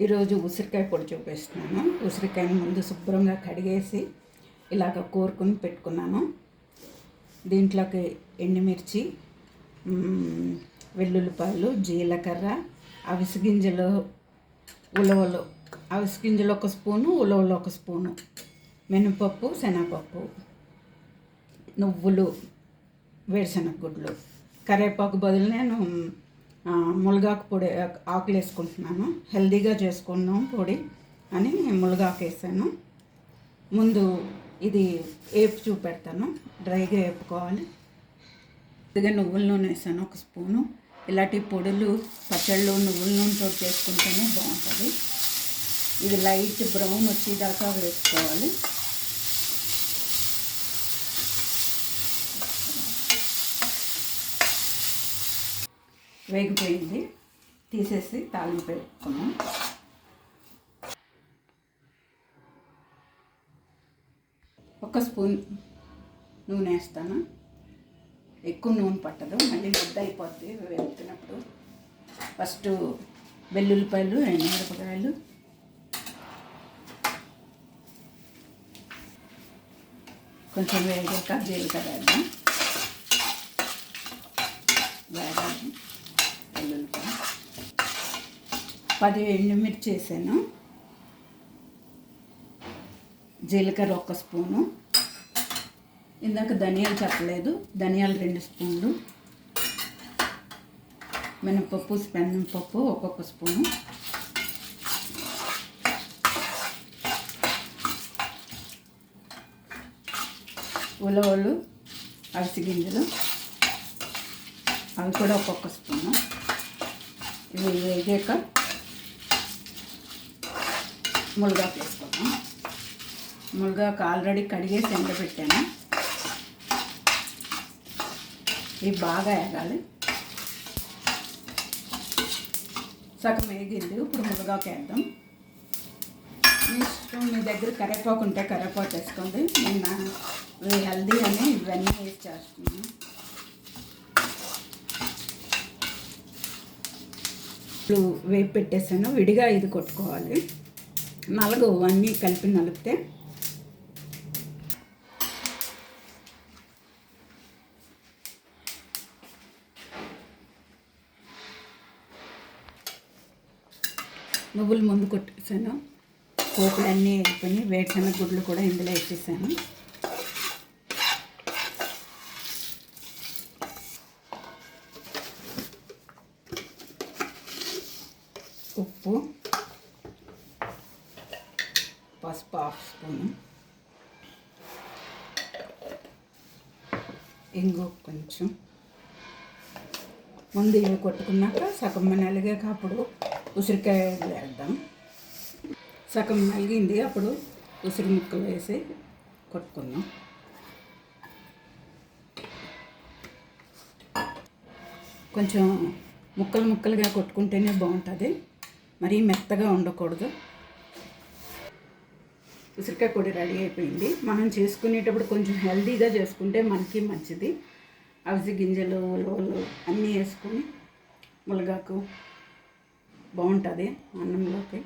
ఈరోజు ఉసిరికాయ పొడి చూపిస్తున్నాను. ఉసిరికాయని ముందు శుభ్రంగా కడిగేసి ఇలాగ కోరుకుని పెట్టుకున్నాను. దీంట్లోకి ఎండుమిర్చి వెల్లుల్లిపాయలు జీలకర్ర అవిసి గింజలు ఉలవలు. అవిసి గింజలు ఒక స్పూను ఉలవలు ఒక స్పూను మినపప్పు శనగపప్పు నువ్వులు వేరుశనగ గుడ్లు. కరివేపాకు బదులు నేను ములగాకు పొడి ఆకులు వేసుకుంటున్నాను హెల్దీగా చేసుకున్నాం పొడి అని ములగాకు వేసాను. ముందు ఇది ఏపు చూపెడతాను. డ్రైగా వేపుకోవాలి. ఇదిగా నువ్వుల నూనె వేసాను ఒక స్పూను. ఇలాంటి పొడులు పచ్చళ్ళు నువ్వుల నూనెతో చేసుకుంటేనే బాగుంటుంది. ఇది లైట్ బ్రౌన్ వచ్చేదాకా వేసుకోవాలి. వేగిపోయింది. తీసేసి తాలింపు పెట్టుకున్నాం. ఒక స్పూన్ నూనె వేస్తాను. ఎక్కువ నూనె పట్టదు. మళ్ళీ ముద్ద అయిపోద్ది. వెళ్తున్నప్పుడు ఫస్ట్ వెల్లుల్లిపాయలు ఎండుమిరపకాయలు. కొంచెం వేగాక జీలకర్ర వేద్దాం. వేగాలి పది ఎండుమిర్చి వేసాను జీలకర్ర ఒక స్పూను. ఇందాక ధనియాలు చెప్పలేదు. ధనియాలు రెండు స్పూన్లు. మినపప్పు పప్పు ఒక్కొక్క స్పూను. ఉలవలు అవిసి గింజలు. అవి కూడా ఒక్కొక్క స్పూను. ఇవి వేగాక మునగాకు వేసుకుందాం. మునగాకు ఆల్రెడీ కడిగేసి ఎండబెట్టాను ఇవి బాగా వేగాలి సగం వేగింది ఇప్పుడు మునగాకు వేద్దాం. మీ ఇష్టం మీ దగ్గర కరేపాకు ఉంటే కరేపాకు వేసుకోండి. నేను హెల్దీ అని ఇవన్నీ వేసి చేస్తున్నాను. ఇప్పుడు వేపు పెట్టేసాను. విడిగా ఇది కొట్టుకోవాలి. నలుగు అన్నీ కలిపి నలిపితే నువ్వులు ముందు కొట్టేసాను. పోపులు అన్నీ వేసుకొని వేరుశనగ గుడ్లు కూడా ఇందులో వేసేసాను. ఉప్పు పసుపు హాఫ్ స్పూను ఇంగు కొంచెం. ముందు ఇవి కొట్టుకున్నాక సగం నలిగాక అప్పుడు ఉసిరికాయలు వేద్దాం. సగం నలిగింది అప్పుడు ఉసిరి ముక్కలు వేసి కొట్టుకుందాం. కొంచెం ముక్కలు ముక్కలుగా కొట్టుకుంటేనే బాగుంటుంది. మరీ మెత్తగా ఉండకూడదు. ఉసిరికాయ పొడి రెడీ అయిపోయింది. మనం చేసుకునేటప్పుడు కొంచెం హెల్దీగా చేసుకుంటే మనకి మంచిది. అవిసి గింజలు ఉలవలు అన్నీ వేసుకొని మునగాకు బాగుంటుంది అన్నంలోకి.